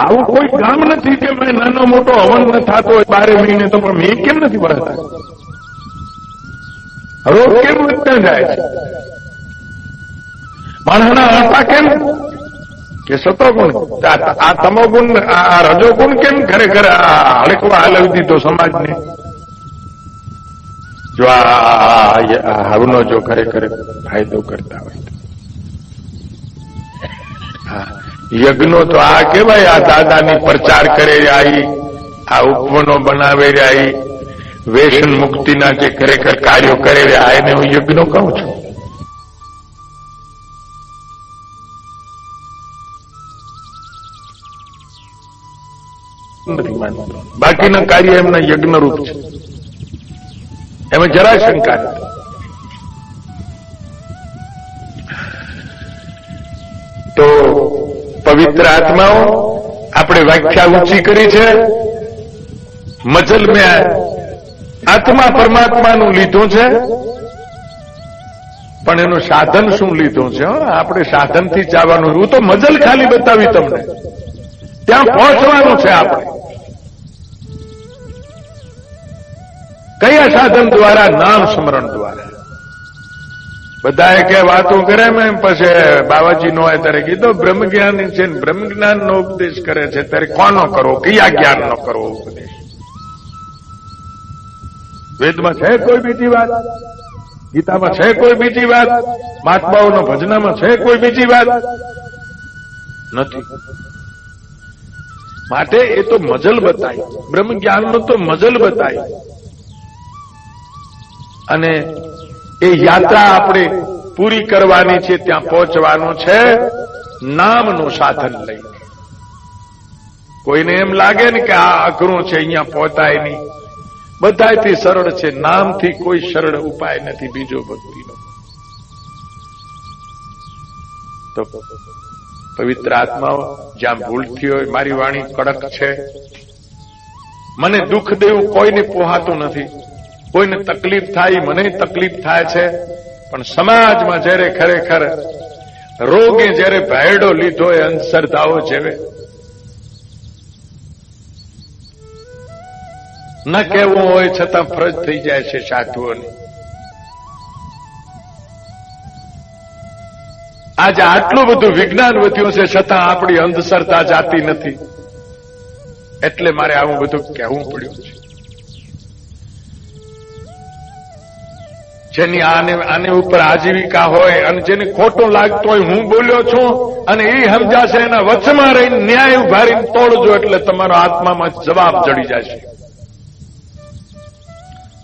આવું કોઈ કામ નથી કે મેં નાનો મોટો હવન ન થતો હોય, બારે મહિને તો પણ મેં કેમ નથી ભરાતા રોગ કેમ વધતા જાય? માણસના આટા કેમ? કે સતો ગુણ આ આ તમો ગુણ આ રજો ગુણ કેમ ખરેખર હળકવા હલાવી દીધો સમાજને? જો આ હવનો જો ખરેખર ફાયદો કરતા હોય હા. યજ્ઞો તો આ કેવાય આ દાદાની પ્રચાર કરે આઈ આ ઉપવનો બનાવે આઈ વેસન મુક્તિના જે ખરેખર કાર્યો કરે રહ્યા એને હું યજ્ઞો કહું છું. બાકીના કાર્ય એમના યજ્ઞરૂપ છે. એમાં જરા શંકા તો પવિત્ર આત્માઓ આપણે વ્યાખ્યા ઊંચી કરી છે. મજલ મેં આત્મા પરમાત્માનું લીધું છે. પણ એનું સાધન શું લીધું છે? આપણે સાધનથી જવાનું હું તો મજલ ખાલી બતાવી તમને. ત્યાં પહોંચવાનું છે આપણે. કયા સાધન દ્વારા? નામ સ્મરણ દ્વારા. બધાએ કે વાતો કરે મેં પછી બાબાજી નો ત્યારે કીધું, બ્રહ્મ જ્ઞાની છે બ્રહ્મ જ્ઞાન નો ઉપદેશ કરે છે, ત્યારે કોનો કરવો? કયા જ્ઞાન નો કરવો ઉપદેશ? વેદમાં છે કોઈ બીજી વાત? ગીતામાં છે કોઈ બીજી વાત? મહાત્માઓના ભજનામાં છે કોઈ બીજી વાત? નથી. માટે એ તો મજલ બતાવી બ્રહ્મ જ્ઞાનનો તો મજલ બતાવી અને એ યાત્રા આપણે પૂરી કરવાની છે, ત્યાં પહોંચવાનું છે, નામનું સાધન લઈ કોઈને એમ લાગે ને કે આ અઘરું છે, અહીંયા પહોંચાય નહીં. બધાથી સરળ છે, નામથી કોઈ સરળ ઉપાય નથી, બીજો ભક્તિનો. તો પવિત્ર આત્માઓ જ્યાં ભૂલ થયો હોય, મારી વાણી કડક છે. મને દુઃખ દેવું કોઈને પોહાતું નથી. કોઈને તકલીફ થાય મને તકલીફ થાય છે. પણ સમાજમાં જ્યારે ખરેખર રોગે જ્યારે ભેડો લીધો એ અંધશ્રદ્ધાઓ જેવે. ન કહેવું હોય છતાં ફરજ થઈ જાય છે સાધુઓની. આજે આટલું બધું વિજ્ઞાન વધ્યું છે છતાં આપણી અંધશ્રદ્ધા જાતી નથી. એટલે મારે આવું બધું કહેવું પડ્યું છે. જેની આને આને ઉપર આજીવિકા હોય અને જેને ખોટું લાગતું હોય હું બોલ્યો છું અને એ સમજાશે એના વચમાં રહીને ન્યાય ઉભારીને તોડજો એટલે તમારો આત્મામાં જવાબ ચડી જશે.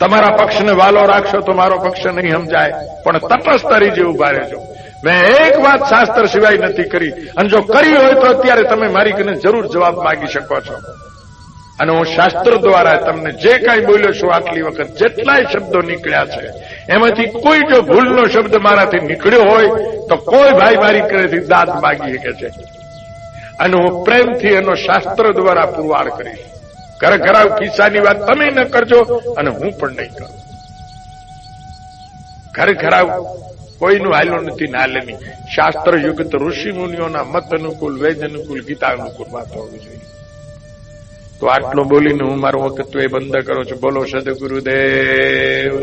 તમારા પક્ષને વાલો રાખશો તો મારો પક્ષ નહીં સમજાય, પણ તટસ્થ તરીકે ઊભા રહેજો. મેં એક વાત શાસ્ત્ર સિવાય નથી કરી. અને જો કરી હોય તો અત્યારે તમે મારી કને જરૂર જવાબ માગી શકો છો. અને હું શાસ્ત્ર દ્વારા તમને જે કાંઈ બોલ્યો છું આટલી વખત જેટલાય શબ્દો નીકળ્યા છે એમાંથી કોઈ જો ભૂલનો શબ્દ મારાથી નીકળ્યો હોય, તો કોઈ ભાઈ મારી કરેથી દાંત માગી શકે છે. અને હું પ્રેમથી એનો શાસ્ત્ર દ્વારા પુરવાર કરીશ. ઘર ઘરાવ કિસ્સાની વાત તમે ન કરજો અને હું પણ નહીં કરું. ઘર ઘરાવ કોઈનું હાલ્યું નથી નાલેની શાસ્ત્ર યુગત ઋષિ મુનિઓના મત અનુકૂળ વેદ અનુકૂળ ગીતા અનુકૂળ વાત હોવી જોઈએ. તો આટલું બોલીને હું મારું એ બંધ કરું છું. બોલો સદગુરુદેવ.